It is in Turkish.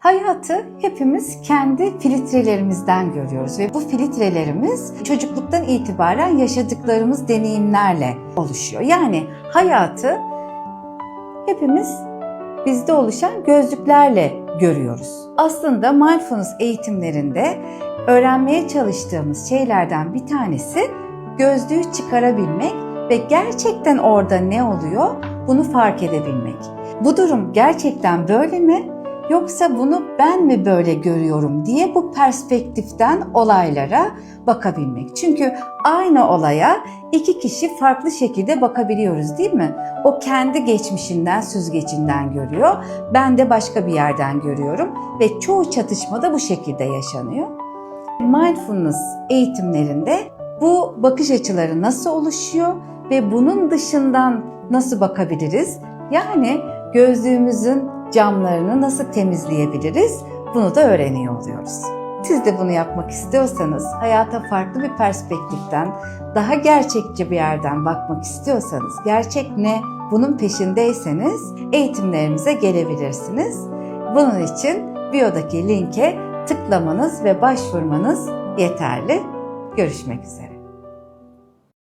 Hayatı hepimiz kendi filtrelerimizden görüyoruz ve bu filtrelerimiz çocukluktan itibaren yaşadıklarımız deneyimlerle oluşuyor. Yani hayatı hepimiz bizde oluşan gözlüklerle görüyoruz. Aslında mindfulness eğitimlerinde öğrenmeye çalıştığımız şeylerden bir tanesi gözlüğü çıkarabilmek ve gerçekten orada ne oluyor bunu fark edebilmek. Bu durum gerçekten böyle mi? Yoksa bunu ben mi böyle görüyorum diye bu perspektiften olaylara bakabilmek. Çünkü aynı olaya iki kişi farklı şekilde bakabiliyoruz değil mi? O kendi geçmişinden, süzgecinden görüyor. Ben de başka bir yerden görüyorum ve çoğu çatışmada bu şekilde yaşanıyor. Mindfulness eğitimlerinde bu bakış açıları nasıl oluşuyor ve bunun dışından nasıl bakabiliriz? Yani gözlüğümüzün camlarını nasıl temizleyebiliriz? Bunu da öğreniyor oluyoruz. Siz de bunu yapmak istiyorsanız, hayata farklı bir perspektiften, daha gerçekçi bir yerden bakmak istiyorsanız, gerçek ne bunun peşindeyseniz eğitimlerimize gelebilirsiniz. Bunun için biyodaki linke tıklamanız ve başvurmanız yeterli. Görüşmek üzere.